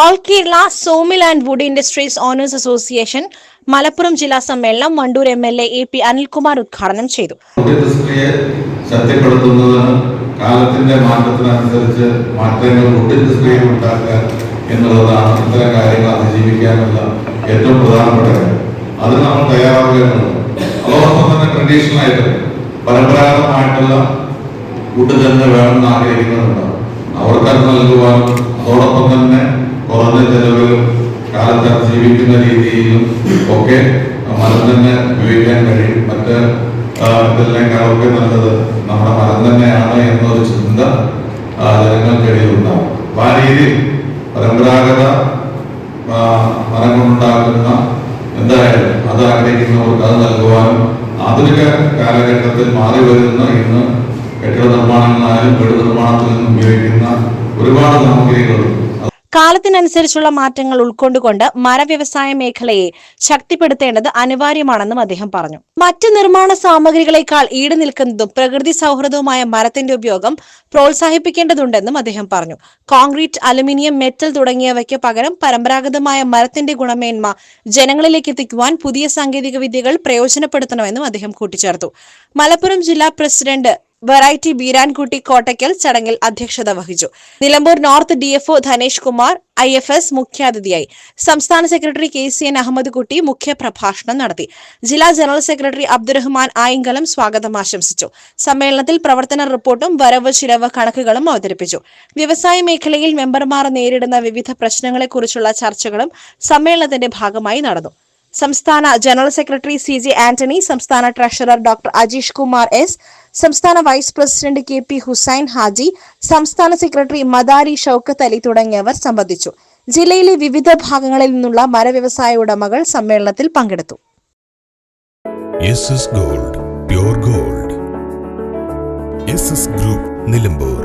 All Kerala sawmill and wood industries owners association Malappuram ജില്ലാ സമ്മേളനം Wandoor M L A A P Anilkumar ഉദ്ഘാടനം ചെയ്തു. പുതിയ കാലത്തിന്റെ മാറ്റത്തിനനുസരിച്ച് മാറ്റങ്ങൾ ഇൻഡസ്ട്രിയിൽ ഉണ്ടാക്കുക എന്നുള്ളതാണ് ഇത്തരം കാര്യങ്ങൾ അതിജീവിക്കാനുള്ള ഏറ്റവും പ്രധാനപ്പെട്ട കാര്യം. അത് നമ്മൾ തയ്യാറാക്കേണ്ടത് അതോടൊപ്പം തന്നെ ട്രഡീഷണൽ ആയിട്ട് പരമ്പരാഗതമായിട്ടുള്ള ഫുഡ് തന്നെ വേണമെന്ന് ആഗ്രഹിക്കുന്നുണ്ടാവും അവർക്കത് നൽകുവാനും അതോടൊപ്പം തന്നെ കുറഞ്ഞ ചെലവിലും കാലത്ത് ജീവിക്കുന്ന രീതിയിലും ഒക്കെ മരം തന്നെ ഉപയോഗിക്കാൻ കഴിയും. മറ്റ് ഇതെല്ലാം നല്ലത് നമ്മുടെ മരം തന്നെയാണ് എന്നൊരു ചിന്ത ജനങ്ങൾക്കിടയിൽ ഉണ്ടാവും അപ്പൊ ആ രീതിയിൽ പരമ്പരാഗത മരം കൊണ്ടുണ്ടാക്കുന്ന എന്തായാലും അത് ആഗ്രഹിക്കുന്നവർക്ക് അത് നൽകുവാനും ആധുനിക കാലഘട്ടത്തിൽ മാറി വരുന്ന ഇന്ന് കെട്ടിട നിർമ്മാണങ്ങളായാലും വീട് നിർമ്മാണത്തിൽ നിന്നും ഉപയോഗിക്കുന്ന ഒരുപാട് സാമഗ്രികളുണ്ട് കാലത്തിനനുസരിച്ചുള്ള മാറ്റങ്ങൾ ഉൾക്കൊണ്ടുകൊണ്ട് മരവ്യവസായ മേഖലയെ ശക്തിപ്പെടുത്തേണ്ടത് അനിവാര്യമാണെന്നും അദ്ദേഹം പറഞ്ഞു. മറ്റ് നിർമ്മാണ സാമഗ്രികളെക്കാൾ ഈട് നിൽക്കുന്നതും പ്രകൃതി സൗഹൃദവുമായ മരത്തിന്റെ ഉപയോഗം പ്രോത്സാഹിപ്പിക്കേണ്ടതുണ്ടെന്നും അദ്ദേഹം പറഞ്ഞു. കോൺക്രീറ്റ് അലുമിനിയം മെറ്റൽ തുടങ്ങിയവയ്ക്ക് പകരം പരമ്പരാഗതമായ മരത്തിന്റെ ഗുണമേന്മ ജനങ്ങളിലേക്ക് എത്തിക്കുവാൻ പുതിയ സാങ്കേതിക വിദ്യകൾ പ്രയോജനപ്പെടുത്തണമെന്നും അദ്ദേഹം കൂട്ടിച്ചേർത്തു. മലപ്പുറം ജില്ലാ പ്രസിഡന്റ് വെറൈറ്റി ബീരാൻകുട്ടി കോട്ടയ്ക്കൽ ചടങ്ങിൽ അധ്യക്ഷത വഹിച്ചു. Nilambur north DFO Dhanesh Kumar I F S മുഖ്യാതിഥിയായി. സംസ്ഥാന secretary K C N Ahammed Kutty മുഖ്യപ്രഭാഷണം നടത്തി. ജില്ലാ ജനറൽ സെക്രട്ടറി അബ്ദുറഹ്മാൻ ആയിങ്കലം സ്വാഗതം ആശംസിച്ചു. സമ്മേളനത്തിൽ പ്രവർത്തന റിപ്പോർട്ടും വരവ് ചിലവ് കണക്കുകളും അവതരിപ്പിച്ചു. വ്യവസായ മേഖലയിൽ മെമ്പർമാർ നേരിടുന്ന വിവിധ പ്രശ്നങ്ങളെക്കുറിച്ചുള്ള ചർച്ചകളും സമ്മേളനത്തിന്റെ ഭാഗമായി നടന്നു. സംസ്ഥാന general secretary C J Antony സംസ്ഥാന treasurer doctor Ajeesh Kumar S സംസ്ഥാന vice president K P Hussain Haji സംസ്ഥാന സെക്രട്ടറി മദാരി ഷൌക്കത്ത് അലി തുടങ്ങിയവർ സംബന്ധിച്ചു. ജില്ലയിലെ വിവിധ ഭാഗങ്ങളിൽ നിന്നുള്ള മരവ്യവസായ ഉടമകൾ സമ്മേളനത്തിൽ പങ്കെടുത്തു. Gold gold. ഗ്രൂപ്പ് നിലമ്പൂർ.